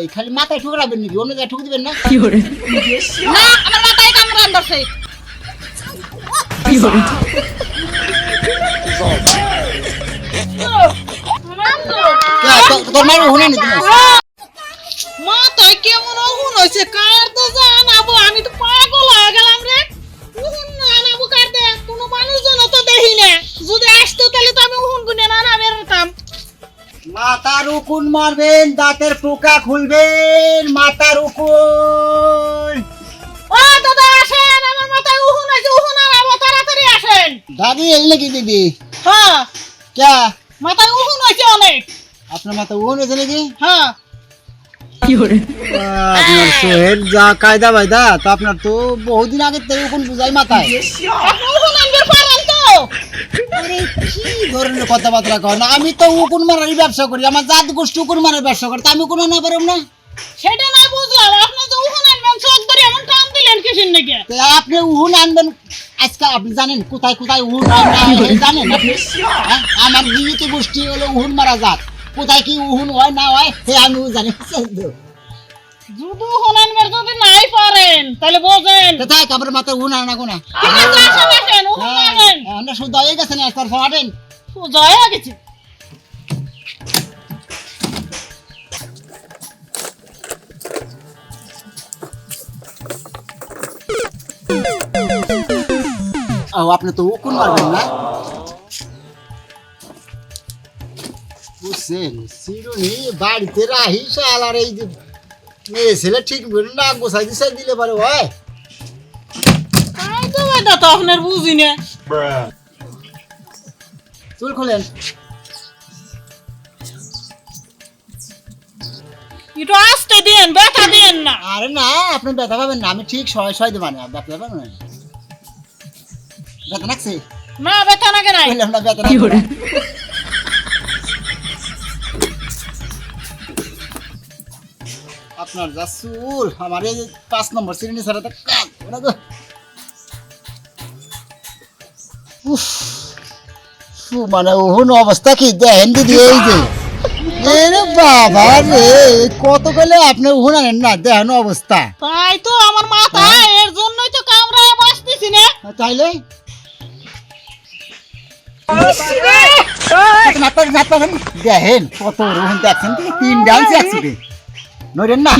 এই খালি মাথায় ঠুকরাবেন নাকি? অন্য জায়গায় ঠুক দিবেন না? না আমার মাথায় কামড়ান কে, তোর শুনে নি মাথায় কেমন অগুন হয়েছে? কার তো জানাব? আমি তো পাগল হয়ে গেলাম রে। উহুন আনাবো কার দে? কোনো মানুষজন তো দেখি না। যদি আসতো তাহলে তো আমি উহুন গুনে না না বেরোতাম। মাথার উকুন মারবেন দাঁতের পোকা খুলবেন মাথার উকুন। ও দাদা আসেন আমার মাথায় উহুন আছে উহুন আনাবো তাড়াতাড়ি আসেন। দাদি এল নাকি দিদি? হ্যাঁ। কে? মাথায় উহুন হয়েছে অনেক। আপনার মাথায় উকুন হয়েছে নাকি? হ্যাঁ। আপনার সোহেল যা কায়দা বায়দা তা আপনার তো বহুদিন আগে থেকে উকুন বুঝাই মাথায় আপনি উহুন আনবে পারেন তো আরে কি ধরনের কথাবার্তা কন? আমি তো উকুন মারারই ব্যবসা করি আমার জাত গোষ্ঠী উকুন মারার ব্যবসা করে তা আমি কোনো না পারব না? সেটা না বুঝলাম আপনি যে উহুন আনবেন চোখ ধরে এমন টান দিলেন কিসের নাকি? তো আপনি উহুন আনবেন আজকে আপনি জানেন কোথায় কোথায় উহুন জানেন আপনি? হ্যাঁ? আমার জীবিত গোষ্ঠী হলো উহুন মারা জাত। কোথায় কি উহুন হয় না হয় সে আমিও জানি উহুন আনবেন যদি নাই পারেন তাহলে বোঝেন। কোথায় কাপড় মাথায় উহুন আনা কোনা ঠিক আছে আসেন আসেন আনেন আমরা শুদ্ধ হয়ে গেছে না তার ফোয়াটেন সোজা হয়ে গেছে। ও আপনি তো উকুন মারবেন না। বুঝছেন চিরুনি বাড়িতে রাহি শালার এই ছেলে ঠিক না গোসাই দিশাই দিলে পারে হয় তো এটা তো আপনার বুঝি না। চুল খোলেন। একটু আসতে দেন ব্যথা দেন না। আরে না আপনি ব্যথা পাবেন না আমি ঠিক ছয় ছয় দেবো না ব্যথা পাবেন না। ব্যথা লাগছে? না ব্যথা নাকি নাই। বললাম না ব্যথা আপনার যা চুল আমার এই যে পাঁচ নম্বর শ্রেণি ছাড়া তো কাজ হবে না গো। উফ, ফু, মানে ওহন অবস্থা কি দেখেন দিদি এই যে। এরে বাবা রে কত গেলে আপনি ওহন আনেন না দেখেন অবস্থা। তাই তো আমার মাথা এর জন্যই তো কামড়ায় বসতেছি না। তাইলে? নাটক নাটক দেখেন কত রোহন দেখছেন তো তিন ডান্স একসাথে নরেন না।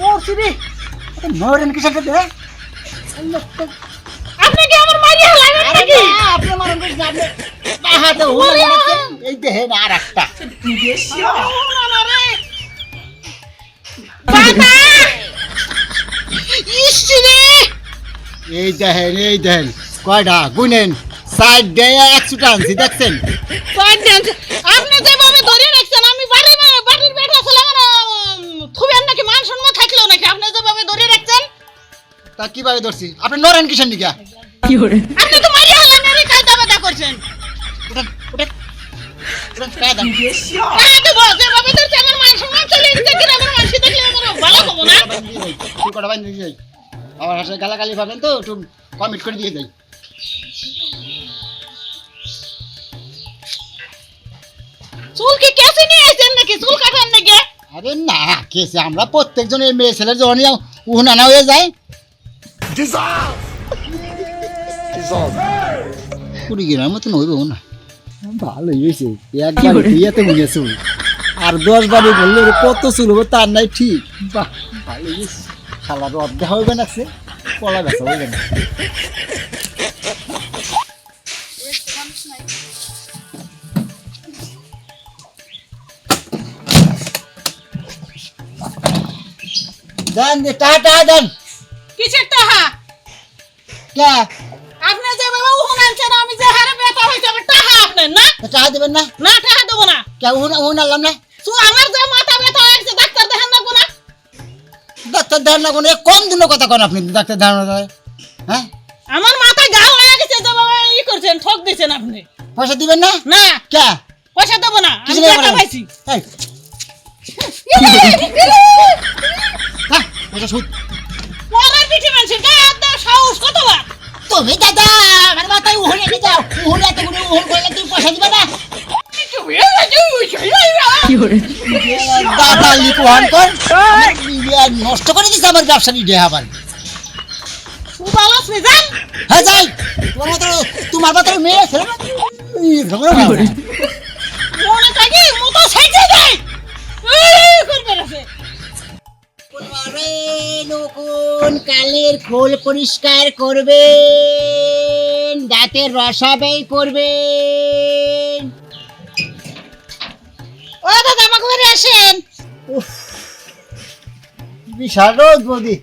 মরছি রে নরেন কি সাথে? দে আপনি কি আমার মারিয়া লাগেন নাকি? আপনি মারেন আপনি ওহন আনেন এই আর একটা বাবা! ইস রে! এই দেখেন এই দেখেন। কয়টা? গুনেন। সাইড দেয় একশো টানছি দেখছেন? আপনি যেভাবে ধরে রাখছেন তা কীভাবে ধরছি আপনি নরেন কিসের নিকা? আপনি তো মারিয়া হলেন রে কায়দা বাদা করছেন। তো বল আমার মান সম্মান চলে গেছে গ্রামের মানুষ দেখলে আমার ভালো হব না? তুই কটা বাইন দিয়ে যাই? আমার হাসে গালাগালি পাবেন তো একটু কমিট করে দিয়ে যাই। চুল কি কেসে নিয়ে নাকি? চুল কাটার নাকি? আরে না কেসে আমরা প্রত্যেকজন এই মেয়ে ছেলের যখনই উহুন আনা হয়ে যায়। কুড়ি গ্রাম মতন হইব না ভালো হয়েছে। একবার বিয়েতে বুঝেছ আর দশ বারে বললে কত চুল হবে তার নাই ঠিক। বাহ ভালো হয়েছে। খালার অর্ধেক হইবে না সে কলা বেচা হইবে না। দেন দে টাকা টাকা দেন। কিসের টাহা কে আপনি যেভাবে উহুন আনছেন আমি যে হারে ব্যথা হয়েছে আমার টাহা আপনার না? টাকা দেবেন না। না টাহা দেবো না। কে উহুন উহুন আনলাম না? তো আমার যে মাথা ব্যথা হয়েছে ডাক্তার দেখান না না? ডাক্তার ধারণা কোন কম দিনের কথা কোন আপনি ডাক্তার ধারণা হ্যাঁ? আমার মাথা গাল হয়ে গেছে যেভাবে ই করছেন ঠক দিয়েছেন আপনি। পয়সা দিবেন না? না। কে? পয়সা দেবো না আমি টাকা পাইছি। এই, হ্যাঁ, পয়সা সুদ পিঠে মানুষের গায়ে হাত দেওয়ার সাহস কতবার তুমি দাদা আমার মাথায় উহুন এনে যাও উহুন এত করে উহুন করলে তুমি পয়সা দিবে না। কর নষ্ট করে আমার হ্যাঁ যাই। তোমার মতো তোমার মতো মেয়ে না? খোল পরিষ্কার করবেন দাঁতের রসা বের করবেন। ও দাদা আমাকে ঘরে আসেন। বিশাল রোদ বৌদি।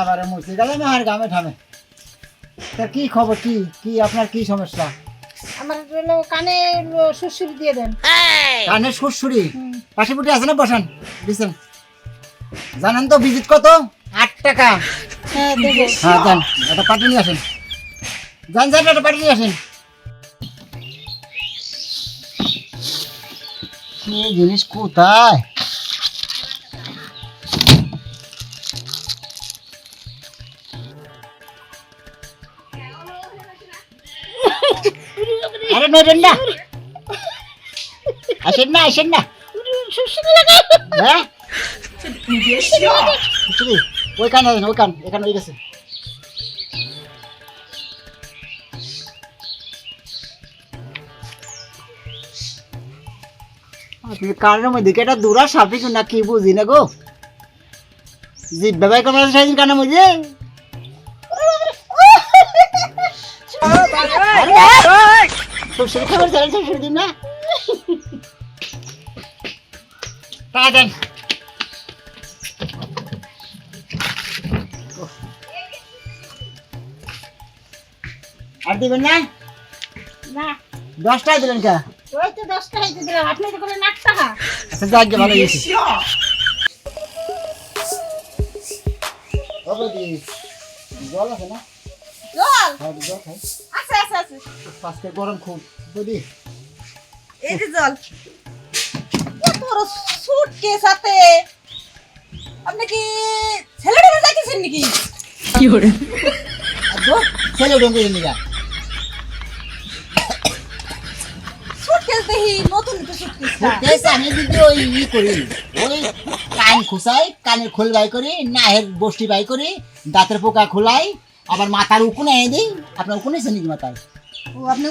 আবার মুছে গেল না আর গামে ঠামে। তা কি খবর কি কি আপনার কি সমস্যা? আমার হলো কানে সুসুরি দিয়ে দেন। কানের সুরসুরি পাশে পুটি আছে না বসান দিচ্ছেন জানেন তো ভিজিট কত? টাকা। হ্যাঁ হ্যাঁ যান এটা পাঠিয়ে নিয়ে আসেন। যান যান নিয়ে আসেন। জিনিস কোথায়? আরে না। আসেন না আসেন না। হ্যাঁ? ওই কান আসেন ওই গেছে। কানের না কি বুঝি না গো? জিপ ব্যবহার করার সাইদিন কানের দিন না। আর দিবেন না? না। দশ টাকা দিলেন কে? ওই তো দশ টাকা দিয়ে দিলাম। আপনি তো করে লাখ টাকা। আচ্ছা যাক ভালো গেছি জল আছে না? জল? হ্যাঁ, জল খাই। আছে আছে আছে। আজকে গরম খুব বুঝি এই যে জল। বড় সুটকেস সাথে আপনি কি ছেলেটা যাইতেছেন নাকি? আর দো ছেলে ডঙ্গে নিগা সুটকেস দেখি নতুন একটা আমি যদি ওই ই করি। ওই কান খুসাই কানের খোল বাই করি নাহের বষ্টি বাই করি দাঁতের পোকা খোলাই আবার মাথার উকুন এনে দিই। আপনার উকুন এসে নাকি মাথার ও আপনি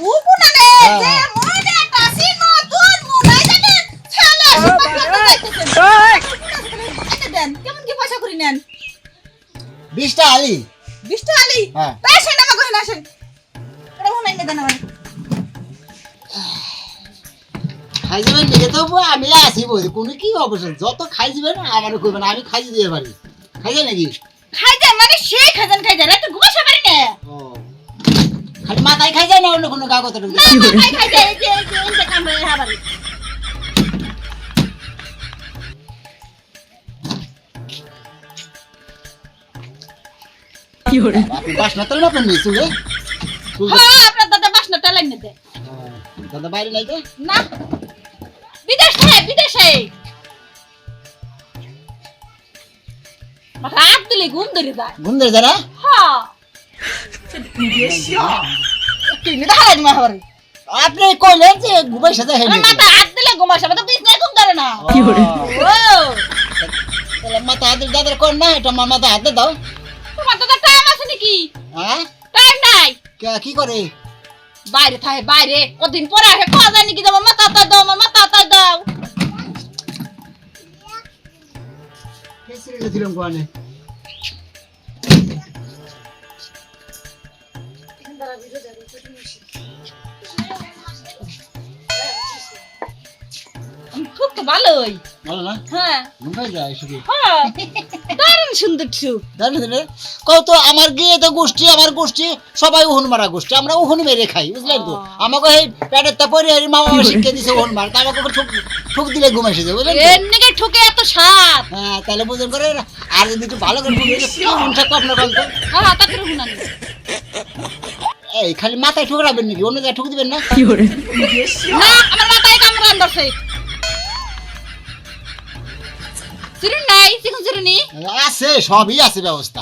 কেমন কি পয়সা করে নেন? বিশটা আলি। বিশটা আলি? হ্যাঁ। আসেন গহনা আসেন এটা মনে নেই দেন আমার খাই যাবেন নিজে তো আমি আসি বলছি কোনো কি অবস্থা যত খাই যাবেন আমারও করবেন আমি খাই দিয়ে পারি খাই যায় নাকি? খাই যায় মানে সেই খাজান খাই যায় রাতে ঘুমাসা পারি না। খালি মাথায় খাই যায় না অন্য কোনো কাগজ না মাথায় খাই যায় এই যে যে এই যে কামড়ে হাবারি আপনি বাসনা তো না পেন চুলে হ্যাঁ আপনার দাদা বাসনা টালাই নিতে দাদা বাইরে নাই তো? না। বিদেশে। বিদেশে রাত দিলে ঘুম ধরে যায়। ঘুম ধরে যারা হ্যাঁ। কিনে দেখা যায় মা আপনি কইলেন যে ঘুমাই সাথে হেলে মাথা হাত দিলে ঘুম আসে তো বিছনায় ঘুম ধরে না। ও। তাহলে মাথা হাতের দাদার কর না এটা আমার মাথা হাতে দাও। তোমার দাদা টাইম আছে নাকি? হ্যাঁ? টাইম নাই। কি করে? বাইরে থাকে বাইরে। কদিন পরে আসে খাওয়া যায় নাকি তোমার মাথা হাতা দাও আমার মাথা হাতা দাও ছিলাম কোয়ানে খুব তো ভালোই ভালো না হ্যাঁ যায় শুধু হ্যাঁ সুন্দর সুখ জানেন রে কও তো আমার গিয়ে তো গোষ্ঠী আমার গোষ্ঠী সবাই উহুন মারা গোষ্ঠী আমরা উহুন মেরে খাই বুঝলেন তো? আমাকে এই প্যাটের তাপরে এই মামা শিক্ষা দিছে উহুন মার তা আমাকে ঠুক ঠুক দিলে ঘুম এসেছে বুঝলেন তো? এর নাকি ঠুকে এত স্বাদ? হ্যাঁ তাহলে বুঝেন করে আর যদি একটু ভালো করে ঠুক দিলে কি মন থাকতো আপনার বলতো হ্যাঁ তাতে শুনানি এই খালি মাথায় ঠুক রাখবেন নাকি? অন্য জায়গায় ঠুক দিবেন না? কি করে? না আমার মাথায় কামড়ান ধরছে চিরুন নাই চিকুন চিরুনি আছে সবই আছে ব্যবস্থা।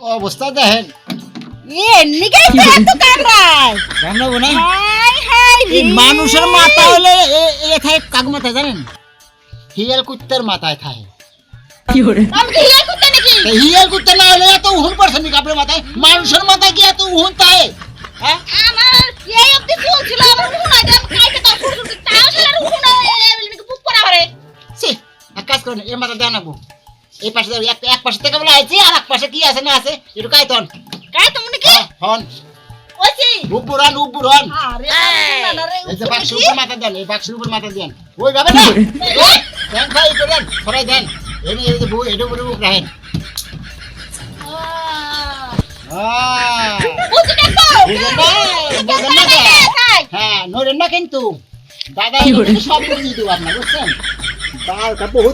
ও অবস্থা দেখেন। এ নিগাই তো কামড়ায়। কামড়াবো না? হাই হাই মানুষের মাথা হলে এ- থাকে কাক মাথা জানেন? হিয়াল কুত্তার মাথায় থাকে আমি কি হিয়া করতে নাকি? হিয়াল কুত্তা না হলে এত উহুন পড়ছে নাকি আপনার মাথায়? মানুষের মাথায় কি এত উহুন থাকে হ্যাঁ? আমার এই অবধি আমার তাও শালার বুক সে এক কাজ করেন এর মাথা দেন নাকবো এই পাশে এক এক পাশে থেকে বলে আইছি আর এক পাশে কি আছে না আছে একটু কাইতন কাই তো মনে কি? হ্যাঁ, হন। ওইছি উপরান উপরান আরে না রে এই যে বাক্সের উপর মাথা দেন এই বাক্সের উপর মাথা দেন। ওই ভাবে না? দেন ভাই এটা সরাই দেন। এই যে বই এটা উপরে রাখেন। আহ, বুঝি দেখো বুঝলেন না? বুঝলেন না তো? হ্যাঁ নড়েন না কিন্তু দাদা সব বুঝিয়ে দেবো আপনার বুঝছেন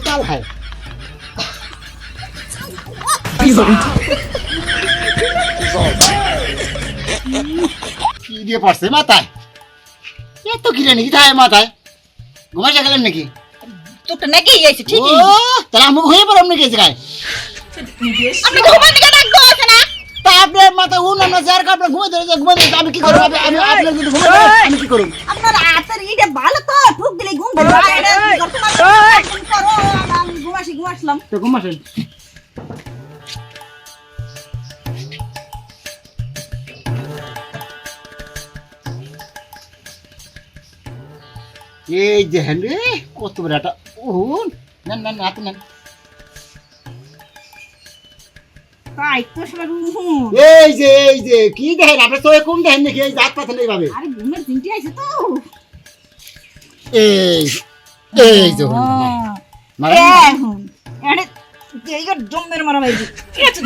তাল খায় কি দিয়ে পড়ছে মাথায় এত কিরে নাকি তাই মাথায় ঘুমাইছে গেলেন নাকি তোটা নাকি আইছে ও তাহলে আমাকে হয়ে পড়লাম নাকি গায়ে আপনি আপনার মাথায় উন আমরা যার কাপড় ঘুমাই ধরে ঘুমাই ধরে আমি কি করব? আমি আমি- আপনার যদি ঘুমাই ধরে আমি কি করব? আপনার হাতের ইটা ভালো তো ঠুক দিলে ঘুম ধরে করো আমি ঘুমাসি ঘুমাসলাম তো ঘুমাসেন এই যে হ্যাঁ রে কত বড় একটা উহুন। নেন নেন হাতে নেন। তাই তো সবার এই যে এই যে কি দেখেন? আপনার তো কম দেখেন নাকি? এই জাত পাতেন এইভাবে। আরে ঘুমের চিন্তি আইছে তো। এই এই যে মারা মারা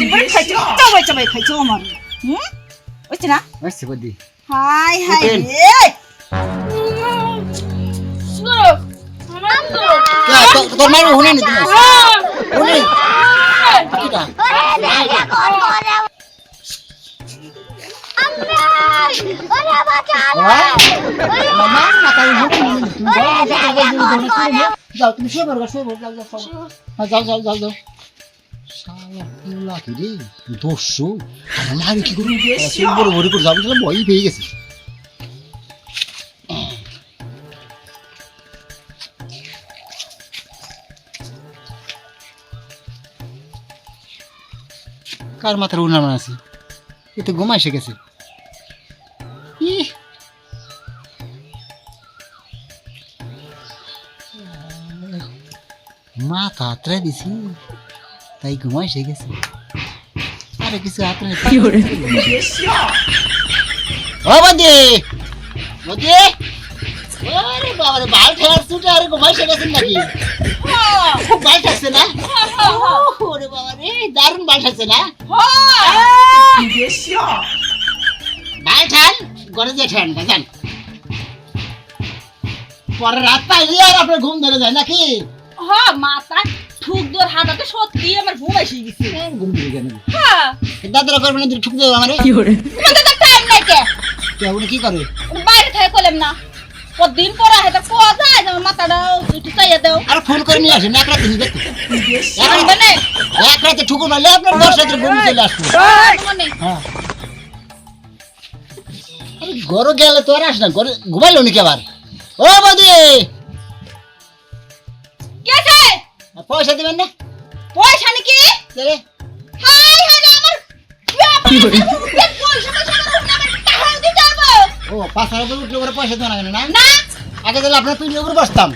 দিন পরে খাইছো। আমার হুম? বুঝছি না? বদি। হাই হাই রে তোর মায়ের হুনে নি তুমি? হুনে যাও তুমি শুয়ে পড়ো শুয়ে পড়ো যাও যাও হ্যাঁ, করে যাব তাহলে পেয়ে গেছে কার মাথার উনান আছে? এ তো ঘুমাই এসে গেছে। ইহ। মাথা হাতড়ে দিছি। তাই ঘুমাই এসে গেছে। আরে কিছু হাতড়ে ও বদি! বদি! আরে বাবা রে বাল ঠেলার ছুটে আরে ঘুমাই এসে নাকি? খুব বাল ঠাকছে না? ওরে বাবা দারুণ বাল ঠাকছে না? বাল ঠান ঘরে যে ঠান যান পরে রাত পাইলে আর আপনার ঘুম ধরে যায় নাকি? হ্যাঁ মাথা ঠুক দোর হাতাতে সত্যি আমার ঘুম এসে গেছে। ঘুম ধরে যায় হ্যাঁ। দাদারা করবে না ঠুক দেবো আমারে? তোমাদের তো টাইম নাই কে? কে কি করে? বাইরে থেকে কইলাম না। কদিন পরে হেটা কোয়া যায়? যে মাথাটা একটু চাইয়া দাও। আর ফোন করে নিয়ে আসেন এক রাতে এক মানে? এক রাতে ঠুকুর মারলে আপনার দশ রাতের ঘুম চলে আসবে। মানে হ্যাঁ। ঘরে গেলে তো আর আস না ঘরে ঘুমাইলো নাকি আবার? ও বদি! আছে পয়সা দেবেন না? পয়সা নাকি? হাই হাই আমার পাঁচ হাজার করে উঠলে করে পয়সা দেবেন না না? না। আগে তাহলে আপনার তুই উপরে বসতাম।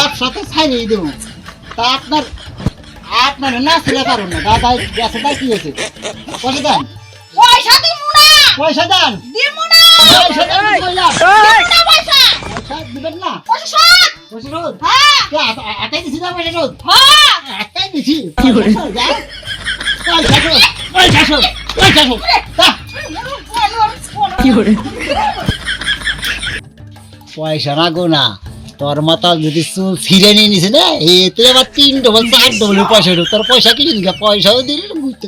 একসাথে ছাইনিয়ে দেবো। তা আপনার আপনার না ছেলে কারণ না দাদা গেছে তাই কি হয়েছে? পয়সা দেন। পয়সা দিমু না। পয়সা দেন। দিমু না। পয়সা দেন পয়সা। দিবেন না। পয়সা রোদ? হ্যাঁ। দিছি না রোদ? হ্যাঁ। দিছি। পয়সা। পয়সা না। তোর মাথা যদি চুল ছিঁড়ে নিয়ে নিছে না এতে আবার তিন ডবল চার ডবল পয়সা তোর পয়সা কিনে নিগা পয়সাও দিলি বুঝতে